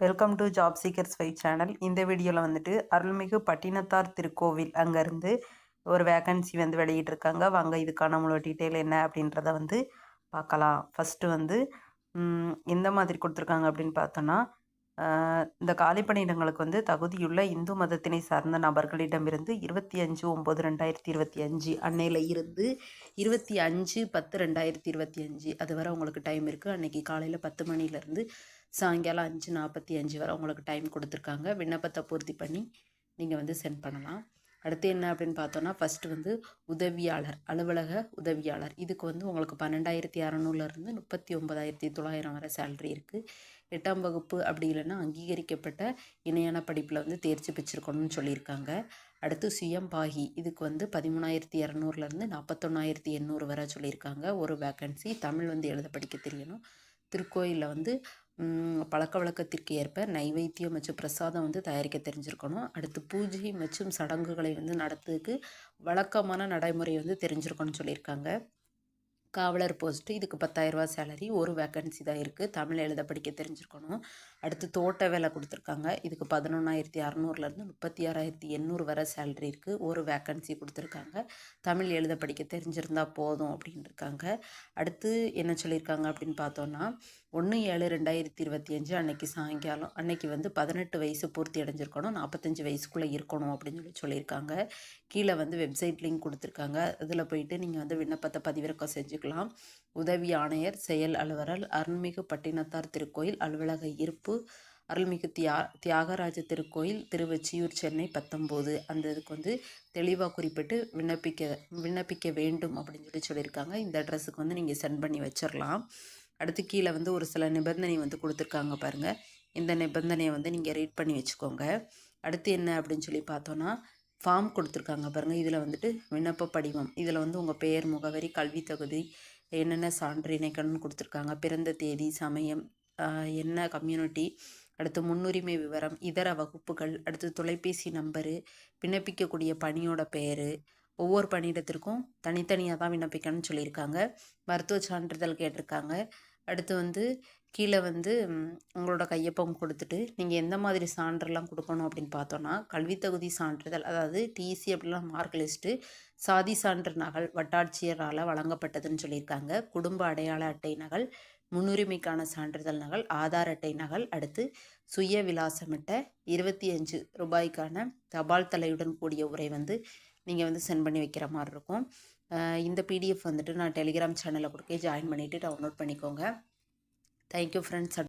Welcome to job seekers five channel இந்த வீடியோவில் வந்துட்டு அருள்மிகு பட்டினத்தார் திருக்கோவில் அங்கேருந்து ஒரு வேகன்சி வந்து வெளியிட்டிருக்காங்க. வாங்க இதுக்கான நம்மளோட டீட்டெயில் என்ன அப்படின்றத வந்து பார்க்கலாம். ஃபஸ்ட்டு வந்து எந்த மாதிரி கொடுத்துருக்காங்க அப்படின்னு பார்த்தோன்னா இந்த காலி பணியிடங்களுக்கு வந்து தகுதியுள்ள இந்து மதத்தினை சார்ந்த நபர்களிடமிருந்து இருபத்தி அஞ்சு ஒம்பது ரெண்டாயிரத்தி இருபத்தி அஞ்சு அன்னையில் இருந்து இருபத்தி அஞ்சு பத்து ரெண்டாயிரத்தி இருபத்தி அஞ்சு அது வரை உங்களுக்கு டைம் இருக்குது அன்றைக்கி காலையில் பத்து மணிலேருந்து சாயங்காலம் அஞ்சு நாற்பத்தி அஞ்சு வரை உங்களுக்கு டைம் கொடுத்துருக்காங்க. விண்ணப்பத்தை பூர்த்தி பண்ணி நீங்கள் வந்து சென்ட் பண்ணலாம். அடுத்து என்ன அப்படின்னு பார்த்தோன்னா ஃபஸ்ட்டு வந்து உதவியாளர் அலுவலக உதவியாளர். இதுக்கு வந்து உங்களுக்கு பன்னெண்டாயிரத்தி அறநூறுலேருந்து முப்பத்தி ஒன்பதாயிரத்தி தொள்ளாயிரம் வரை சேலரி இருக்குது எட்டாம் வகுப்பு அப்படி இல்லைன்னா அங்கீகரிக்கப்பட்ட இணையான படிப்பில் வந்து தேர்ச்சி பெற்றிருக்கணும்னு சொல்லியிருக்காங்க. அடுத்து சுயம் பாகி இதுக்கு வந்து பதிமூணாயிரத்தி இரநூறுலேருந்து நாற்பத்தொன்னாயிரத்தி எண்ணூறு வரை சொல்லியிருக்காங்க. ஒரு வேக்கன்சி தமிழ் வந்து எழுத படிக்க தெரியணும். திருக்கோயிலில் வந்து பழக்க வழக்கத்திற்கு ஏற்ப நைவேத்தியம் மற்றும் பிரசாதம் வந்து தயாரிக்க தெரிஞ்சிருக்கணும். அடுத்து பூஜை மற்றும் சடங்குகளை வந்து நடத்துறதுக்கு வழக்கமான நடைமுறை வந்து தெரிஞ்சிருக்கணும்னு சொல்லியிருக்காங்க. காவலர் போஸ்ட்டு இதுக்கு பத்தாயிரரூபா சேலரி ஒரு வேக்கன்சி தான் இருக்குது தமிழ் எழுத படிக்க தெரிஞ்சிருக்கணும். அடுத்து தோட்ட வேலை கொடுத்துருக்காங்க. இதுக்கு பதினொன்றாயிரத்தி அறநூறுலேருந்து முப்பத்தி ஆறாயிரத்தி எண்ணூறு வரை சேலரி இருக்குது ஒரு வேக்கன்சி கொடுத்துருக்காங்க. தமிழ் எழுத படிக்க தெரிஞ்சிருந்தா போதும் அப்படின்னு இருக்காங்க அடுத்து என்ன சொல்லியிருக்காங்க அப்படின்னு பார்த்தோன்னா ஒன்று ஏழு ரெண்டாயிரத்தி இருபத்தி அஞ்சு அன்னைக்கு சாயங்காலம் அன்னைக்கு வந்து பதினெட்டு வயசு பூர்த்தி அடைஞ்சிருக்கணும். நாற்பத்தஞ்சு வயசுக்குள்ளே இருக்கணும் அப்படின்னு சொல்லி சொல்லியிருக்காங்க. கீழே வந்து வெப்சைட் லிங்க் கொடுத்துருக்காங்க. அதில் போயிட்டு நீங்கள் வந்து விண்ணப்பத்தை பதிவிறக்கம் செஞ்சு செஞ்சுக்கலாம் உதவி ஆணையர் செயல் அலுவலர் அருள்மிகு பட்டினத்தார் திருக்கோயில் அலுவலக இருப்பு அருள்மிகு தியா தியாகராஜ திருக்கோயில் திருவச்சியூர் சென்னை பத்தொம்போது. அந்த இதுக்கு வந்து தெளிவாக குறிப்பிட்டு விண்ணப்பிக்க விண்ணப்பிக்க வேண்டும் அப்படின்னு சொல்லி சொல்லியிருக்காங்க. இந்த அட்ரஸுக்கு வந்து நீங்கள் சென்ட் பண்ணி வச்சிடலாம் அடுத்து கீழே வந்து ஒரு சில நிபந்தனை வந்து கொடுத்துருக்காங்க பாருங்கள் இந்த நிபந்தனையை வந்து நீங்கள் ரீட் பண்ணி வச்சுக்கோங்க. அடுத்து என்ன அப்படின்னு சொல்லி பார்த்தோன்னா ஃபார்ம் கொடுத்துருக்காங்க பாருங்கள் இதில் வந்துட்டு விண்ணப்ப படிவம். இதில் வந்து உங்கள் பெயர் முகவரி கல்வி தகுதி என்னென்ன சான்று இணைக்கணும்னு கொடுத்துருக்காங்க. பிறந்த தேதி சமயம் என்ன கம்யூனிட்டி அடுத்து முன்னுரிமை விவரம் இதர வகுப்புகள் அடுத்து தொலைபேசி நம்பரு விண்ணப்பிக்கக்கூடிய பணியோட பெயர் ஒவ்வொரு பணியிடத்திற்கும் தனித்தனியாக தான் விண்ணப்பிக்கணும்னு சொல்லியிருக்காங்க. மருத்துவ சான்றிதழ் கேட்டிருக்காங்க. அடுத்து வந்து கீழே வந்து உங்களோட கையொப்பம் கொடுத்துட்டு நீங்கள் எந்த மாதிரி சான்றெல்லாம் கொடுக்கணும் அப்படின்னு பார்த்தோன்னா கல்வி தகுதி சான்றிதழ் அதாவது டிசி அப்படிலாம் மார்க் லிஸ்ட்டு சாதி சான்று நகல் வட்டாட்சியரால் வழங்கப்பட்டதுன்னு சொல்லியிருக்காங்க. குடும்ப அடையாள அட்டை நகல் முன்னுரிமைக்கான சான்றிதழ் நகல் ஆதார் அட்டை நகல் அடுத்து சுய விலாசமிட்ட இருபத்தி அஞ்சு ரூபாய்க்கான தபால் தலையுடன் கூடிய உரை வந்து நீங்கள் வந்து சென்ட் பண்ணி வைக்கிற மாதிரி இருக்கும். இந்த பிடிஎஃப் வந்துட்டு நான் டெலிகிராம் சேனலில் கொடுக்க ஜாயின் பண்ணிவிட்டு டவுன்லோட் பண்ணிக்கோங்க. Thank you friends